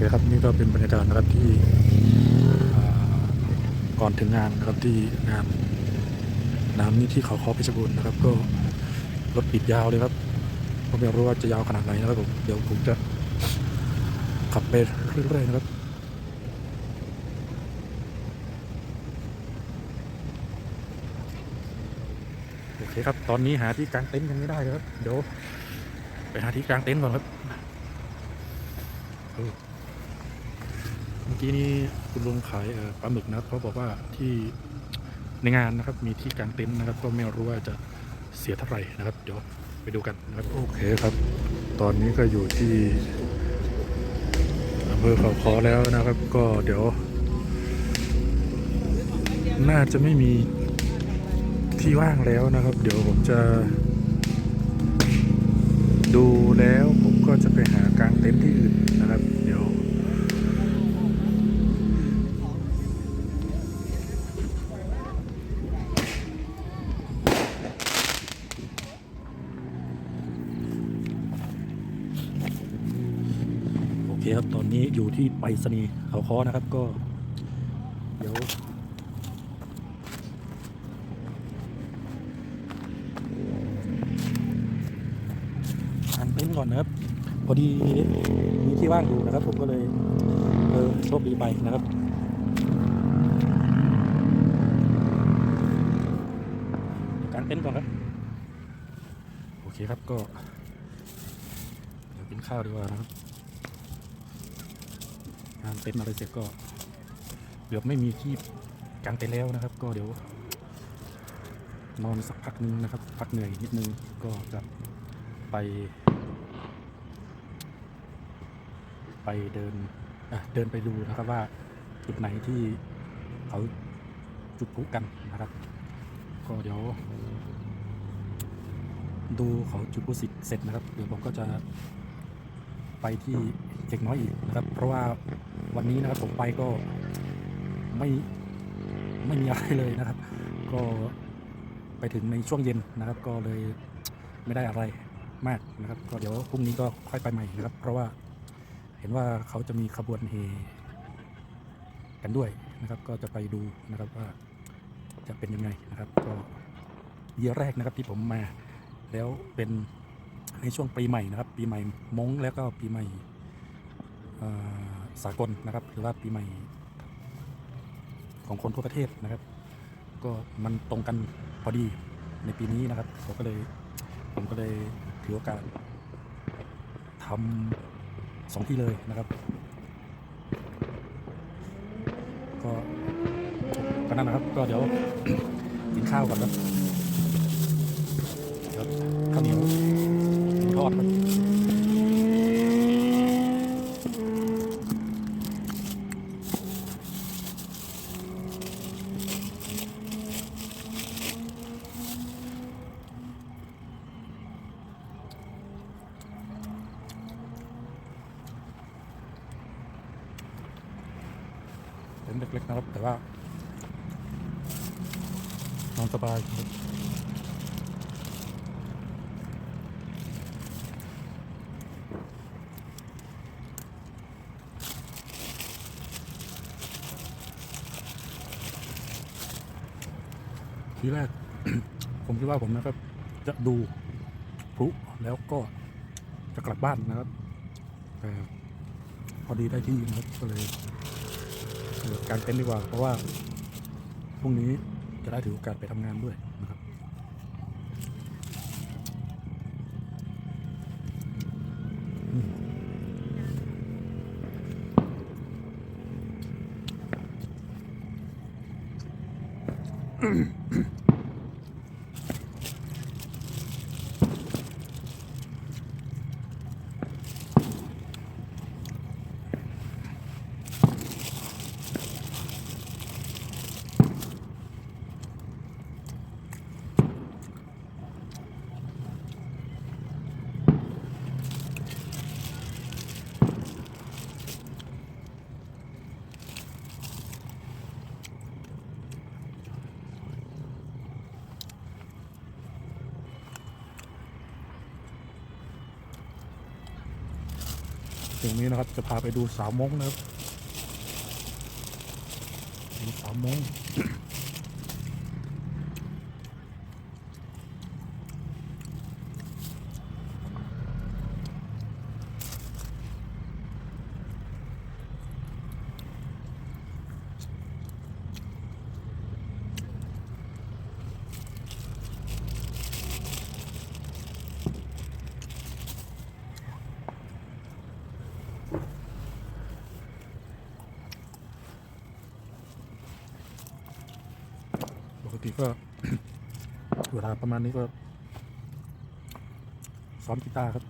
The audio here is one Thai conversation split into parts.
เคครับนี่ก็เป็นบรรยากาศนะครับที่ก่อนถึงงานนะครับที่งานน้ำนี่ที่เขาคอเพชรบูรณ์นะครับ ก็รถปิดยาวเลยครับก็ไม่รู้ว่าจะยาวขนาดไหนนะครับผมเดี๋ยวผมจะขับไปเรื่อยๆนะครับโอเคครับ ตอนนี้หาที่กางเต็นท์กันไม่ได้เลยครับเดี๋ยวไปหาที่กางเต็นท์ก่อนครับ มื่อกี้นี้คุณลุงขายปลาหมึกนะครับเขาบอกว่าที่ในงานนะครับมีที่กางเต็นท์นะครับ ก็ไม่รู้ว่าจะเสียเท่าไหร่นะครับ เดี๋ยวไปดูกันนะครับโอเคครับ ตอนนี้ก็อยู่ที่อำเภอเขาคอแล้วนะครับ ก็เดี๋ยว น่าจะไม่มีที่ว่างแล้วนะครับ เดี๋ยวผมจะดูแล้วผมก็จะไปหากางเต็นท์ที่อื่นนะครับ เดี๋ยว คครับตอนนี้อยู่ที่ไปรษณีย์เขาค้อนะครับก็ เดี๋ยวอ่านเต็นท์ก่อนนะครับ พอดีมีที่ว่างอยู่นะครับ ผมก็เลยเออโชคดีไปนะครับการเต็นท์ก่อนครับโอเคครับก็ เดี๋ยวกินข้าวดีกว่านะครับ กางเต็นท์อะไรเสร็จก็เกือบไม่มีที่กางเต็นท์แล้วนะครับ ก็เดี๋ยวนอนสักพักนึงนะครับ พักเหนื่อยนิดนึงก็จะไป ไปเดินเดินไปดูนะครับว่าจุดไหนที่เขาจุดพลุกันนะครับ ก็เดี๋ยวดูเขาจุดพลุเสร็จนะครับเดี๋ยวผมก็จะไปที่เด็กน้อยอีกนะครับ เพราะว่า วันนี้นะครับผมไปก็ไม่ไม่มีอะไรเลยนะครับ ก็ไปถึงในช่วงเย็นนะครับ ก็เลยไม่ได้อะไรมากนะครับ ก็เดี๋ยวพรุ่งนี้ก็ค่อยไปใหม่นะครับ เพราะว่าเห็นว่าเขาจะมีขบวนเฮกันด้วยนะครับ ก็จะไปดูนะครับว่าจะเป็นยังไงนะครับ ก็เยียแรกนะครับที่ผมมา แล้วเป็นในช่วงปีใหม่นะครับ ปีใหม่มงแล้วก็ปีใหม่ สากลนะครับ หรือว่าปีใหม่ของคนทั่วประเทศนะครับ ก็มันตรงกันพอดีในปีนี้นะครับผมก็เลยผมก็เลยถือโอกาสทำสองที่เลยนะครับ ก็ก็นั่นนะครับ ก็เดี๋ยวกินข้าวก่อนครับ ครับ แต่ว่านอนสบายครับทีแรก ผมคิดว่าผมนะครับ จะดูพลุแล้วก็จะกลับบ้านนะครับ แต่พอดีได้ที่นะครับก็เลย การเต้นดีกว่า เพราะว่าพรุ่งนี้จะได้ถือโอกาสไปทำงานด้วย อย่างนี้นะครับจะพาไปดูสาวมงนะครับดูสาวมง ติก็เวลาประมาณนี้ก็ซ้อมกีตาร์ครับ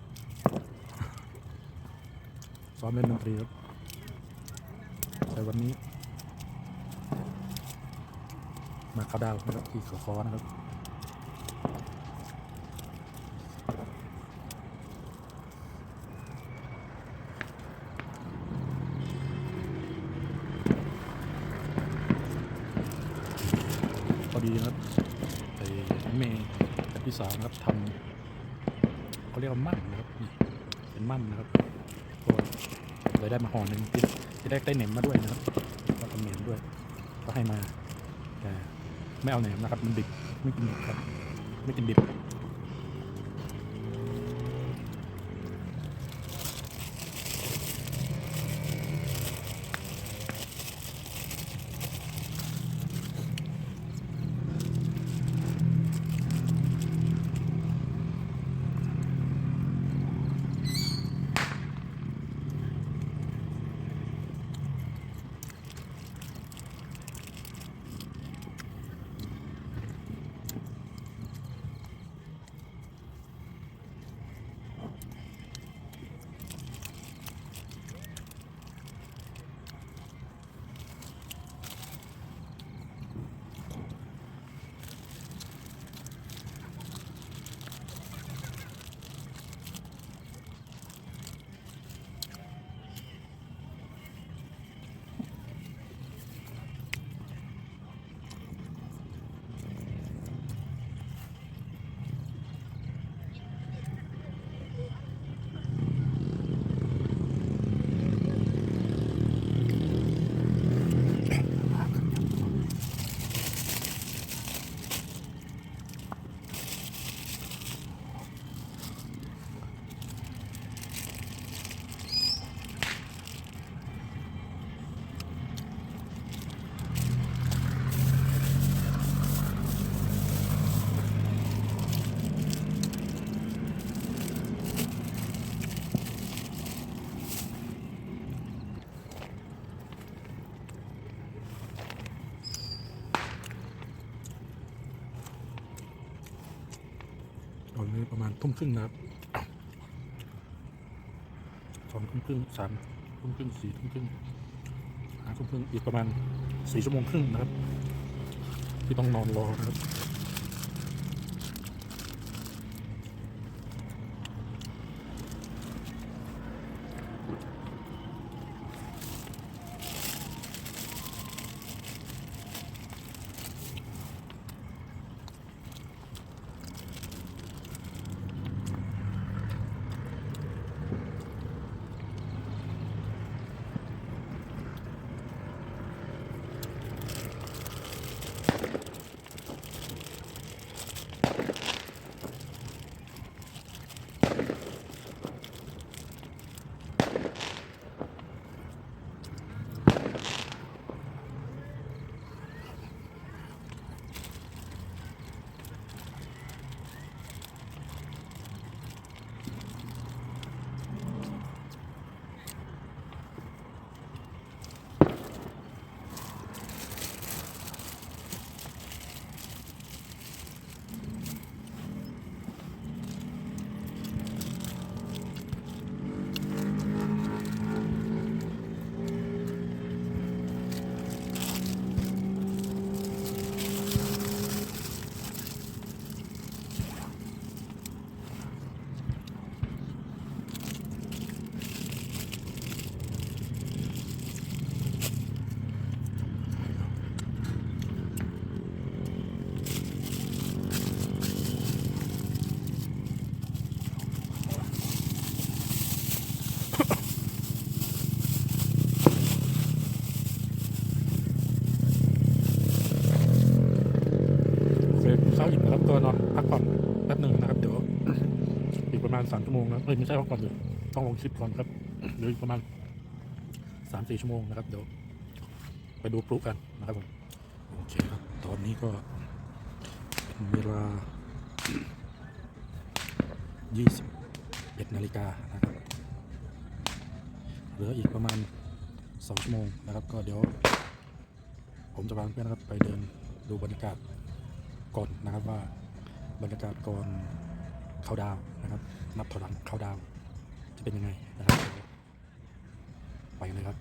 ซ้อมเล่นดนตรีครับแต่วันนี้ มาคาดาวน์นะครับที่ขอคอนะครับ ดีครับไอ้เมย์กับพี่สาวครับทำเขาเรียกว่ามั่นนะครับนี่เป็นมั่นนะครับก็เลยได้มาห่อหนึ่งที่ที่ได้ได้เหน็มมาด้วยนะครับก็ทำเหน็มด้วย ก็ให้มาแต่ไม่เอาเหน็มนะครับ มันดิบไม่กินดิบครับ ไม่กินดิบ ทุ่มครึ่งนะครับสองทุ่มครึ่งสามทุ่มครึ่งสี่ทุ่มครึ่งห้าทุ่มครึ่งอีกประมาณสี่ชั่วโมงครึ่งนะครับ ที่ต้องนอนรอนะครับ วโมงนะเอ้ยไม่ใช่พักผ่อนเลยต้องลงคลิปก่อนครับเหลืออีกประมาณสามสี่ชั่วโมงนะครับ เดี๋ยว ไปดูพลุกันนะครับผมโอเคครับ ตอนนี้ก็เป็นเวลา 21นาฬิกานะครับเหลืออีกประมาณ 2 ชั่วโมงนะครับ ก็เดี๋ยว ผมจะพาเพื่อนนะครับไปเดินดูบรรยากาศก่อนนะครับว่าบรรยากาศก่อน เข้าดาวนะครับ นับถอยหลังเข้าดาว จะเป็นยังไงนะครับ ไปกันเลยครับ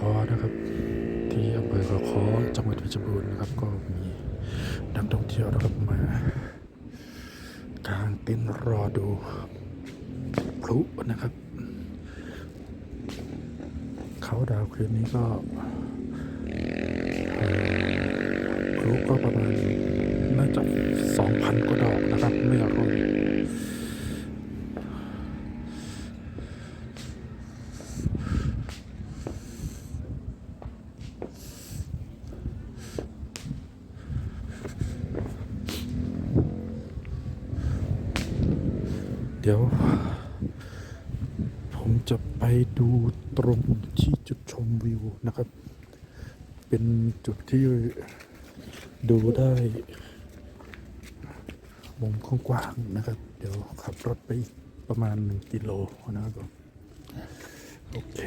คอนะครับ ที่อำเภอเขาคอจังหวัดเพชรบูรณ์นะครับ ก็มีนักท่องเที่ยวนะครับมากางเต็นท์รอดูพลุนะครับ เขาดาวคืนนี้ก็พลุก็ประมาณน่าจะสองพันกว่าดอกนะครับไม่อร่อย เดี๋ยว ผมจะไปดูตรงที่จุดชมวิวนะครับ เป็น จุดที่ดูได้มุมกว้างๆนะครับ เดี๋ยวขับรถไปอีกประมาณหนึ่งกิโลนะครับผมโอเค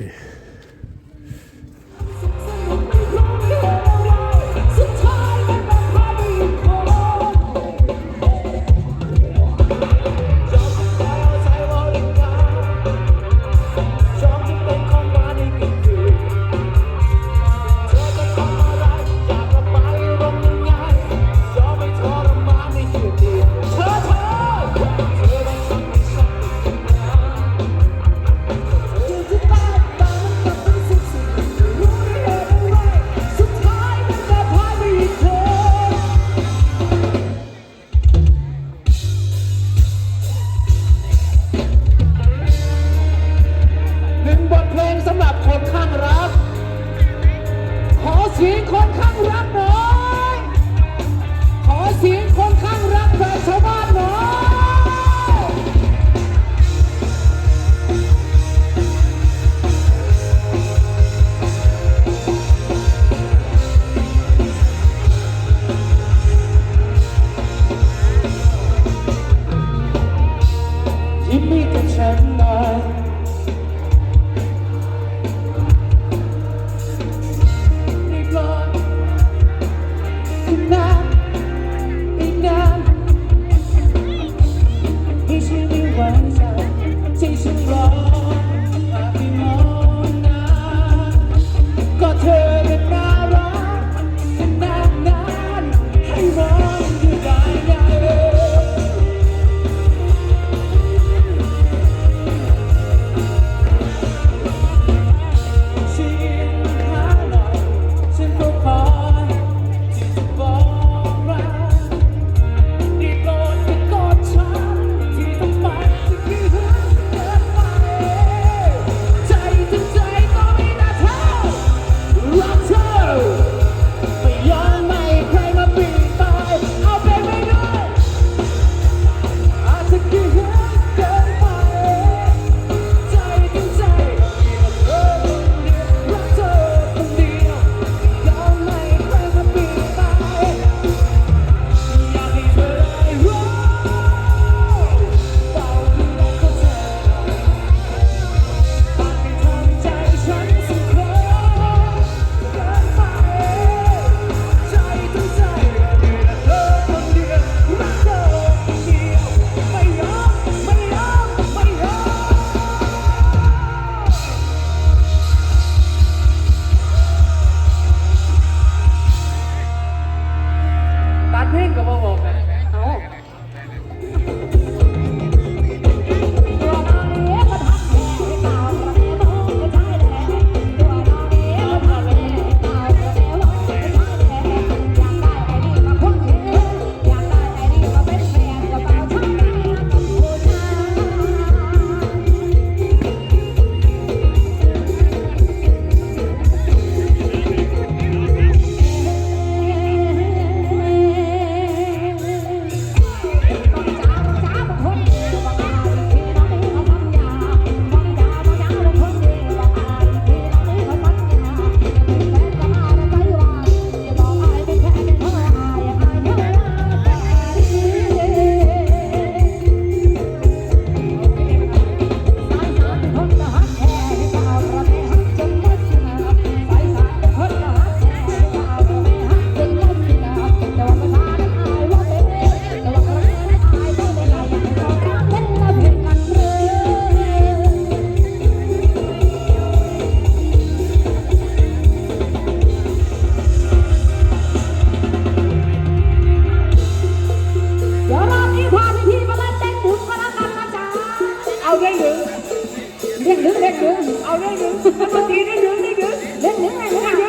เล่นดึงเล่นดึงเอาได้ดึงแล้วบางทีได้ดึงด้ดึงเล่นดึงด้เล่นดึ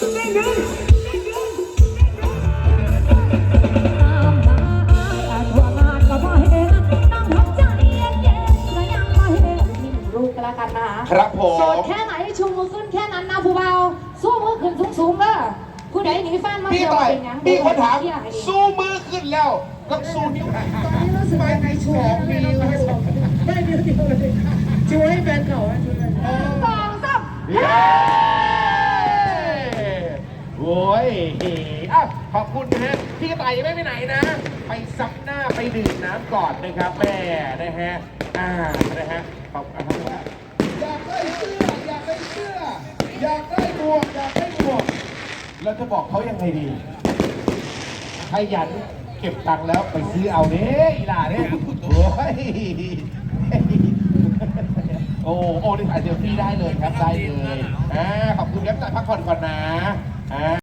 ดึงงได้ดึงน้ำมาอาทั่วงานก็พอเห็นน้องทำใจเย็นๆก็ยังมาเห็นนี่รูปกันละกันนะครับผโสดแค่ไหนชูมือขึ้นแค่นั้นนะผู้เบาสู้มือขึ้นสูงๆเด้อผู้ใดหนีแฟนมาเที่ยวต่อยเป็นยังมีคนถามสู้มือขึ้นแล้วต้องสู้นิ้วไหนตอนนี้รู้สึกยังไงช่วงมีได้เดียวเดียวเลย ช่วยให้แฟนเก่าช่วยหนึ่งสองสามเย้โอ้ยอะขอบคุณนะฮะพี่กระต่ายยังไม่ไปไหนนะ ไปซับหน้าไปดื่มน้ำก่อนนะครับแม่นะฮะอ่านะฮะขอบคุณครับอยากได้เสื้ออยากได้เสื้ออยากได้หมวกอยากได้หมวกเราจะบอกเขายังไงดีขยันเก็บตังค์แล้วไปซื้อเอาเด้อีหล่าเนี่ยโอ้ย โอ้โอ้นี่ถ่ายเซลฟี่ได้เลยครับได้เลยอ่าขอบคุณครับจ่ายพักผ่อนก่อนนะอ่า